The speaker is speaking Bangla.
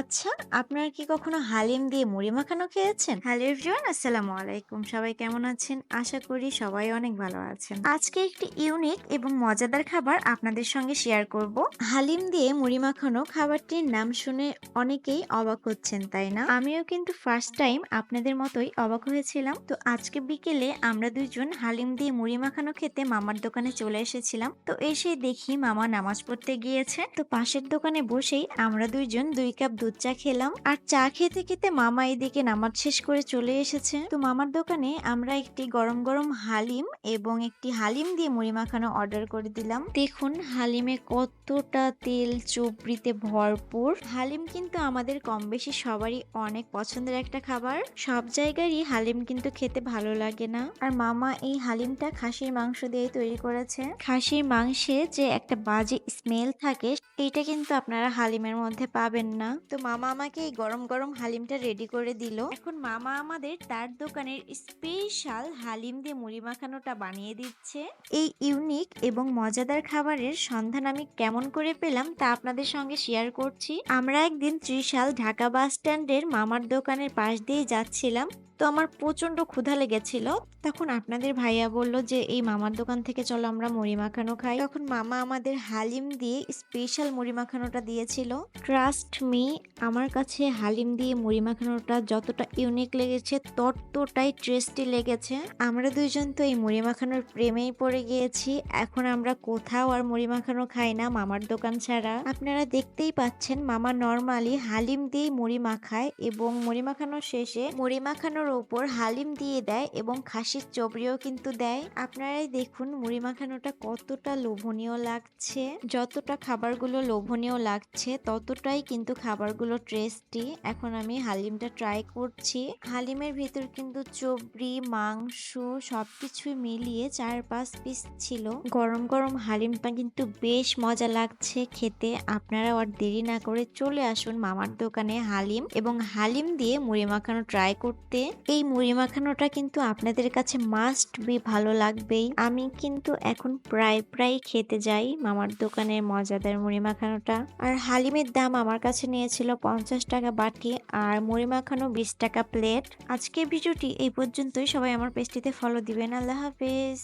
আচ্ছা, আপনারা কি কখনো হালিম দিয়ে মুড়ি মাখানো খেয়েছেন? হ্যালো এভরিওয়ান, আসসালামু আলাইকুম। সবাই কেমন আছেন? আশা করি সবাই অনেক ভালো আছেন। আজকে একটি ইউনিক এবং মজাদার খাবার আপনাদের সঙ্গে শেয়ার করব। হালিম দিয়ে মুড়ি মাখানো খাবারটির নাম শুনে অনেকেই অবাক হচ্ছেন, তাই না? আমিও কিন্তু ফার্স্ট টাইম আপনাদের মতোই অবাক হয়েছিলাম। তো আজকে বিকেলে আমরা দুইজন হালিম দিয়ে মুড়ি মাখানো খেতে মামার দোকানে চলে এসেছিলাম। তো এসে দেখি মামা নামাজ পড়তে গিয়েছে। তো পাশের দোকানে বসেই আমরা দুইজন দুই কাপ দুধ চা খেলাম। আর চা খেতে খেতে মামা এদিকে নামাজ শেষ করে চলে এসেছে। তো মামার দোকানে আমরা একটি গরম গরম হালিম এবং একটি হালিম দিয়ে মুড়ি মাখানো অর্ডার করে দিলাম। দেখুন, হালিমে কতটা তেল চুবড়িতে ভরপুর। হালিম কিন্তু আমাদের কম বেশি সবারই অনেক পছন্দের একটা খাবার। সব জায়গারই হালিম কিন্তু খেতে ভালো লাগে না। আর মামা এই হালিমটা খাসির মাংস দিয়ে তৈরি করেছে। খাসির মাংসে যে একটা বাজে স্মেল থাকে, এইটা কিন্তু আপনারা হালিমের মধ্যে পাবেন না। তো মামা আমাকে এই গরম গরম হালিমটা রেডি করে দিল। এখন মামা আমাদের তার দোকানের স্পেশাল হালিম দিয়ে মুড়ি মাখানোটা বানিয়ে দিচ্ছে। এই ইউনিক এবং মজাদার খাবারের সন্ধান আমি কেমন করে পেলাম তা আপনাদের সঙ্গে শেয়ার করছি। আমরা একদিন ত্রিশাল ঢাকা বাস স্ট্যান্ডের মামার দোকানের পাশ দিয়ে যাচ্ছিলাম। তো আমার প্রচণ্ড ক্ষুধা লেগেছিল। তখন আপনাদের ভাইয়া বলল যে, এই মামার দোকান থেকে চলো আমরা মুড়ি মাখানো খাই। তখন মামা আমাদের হালিম দিয়ে স্পেশাল মুড়ি মাখানোটা দিয়েছিল। ট্রাস্ট মি আমার কাছে হালিম দিয়ে মুড়ি মাখানোটা যতটা ইউনিক লেগেছে, ততটাই টেস্টি লেগেছে। আমরা দুইজন তো এই মুড়ি মাখানোর প্রেমেই পড়ে গিয়েছি। এখন আমরা কোথাও আর মুড়ি মাখানো খাই না মামার দোকান ছাড়া। আপনারা দেখতেই পাচ্ছেন মামা নর্মালি হালিম দিয়েই মুড়ি মাখায় এবং মুড়ি মাখানোর শেষে মুড়ি মাখানোর ওপর হালিম দিয়ে দেয় এবং খাসির চবড়িও কিন্তু দেয়। আপনারাই দেখুন মুড়ি মাখানোটা কতটা লোভনীয় লাগছে। যতটা খাবারগুলো লোভনীয় লাগছে, ততটাই কিন্তু খাবারগুলো টেস্টি এখন আমি হালিমটা ট্রাই করছি। হালিমের ভিতর কিন্তু চবড়ি, মাংস সবকিছুই মিলিয়ে চার পাঁচ পিস ছিল। গরম গরম হালিমটা কিন্তু বেশ মজা লাগছে খেতে। আপনারা আর দেরি না করে চলে আসুন মামার দোকানে হালিম এবং হালিম দিয়ে মুড়ি মাখানো ট্রাই করতে। এই মুড়ি মাখানোটা কিন্তু আপনাদের কাছে মাস্ট বি ভালো লাগবেই। আমি কিন্তু এখন প্রায় প্রায় খেতে যাই মামার দোকানের মজাদার মুড়ি মাখানোটা। আর হালিমের দাম আমার কাছে নিয়েছিল পঞ্চাশ টাকা বাটি আর মুড়ি মাখানো বিশ টাকা প্লেট আজকে ভিডিওটি এই পর্যন্তই। সবাই আমার পেজটিতে ফলো দিবেন। আল্লাহ হাফেজ।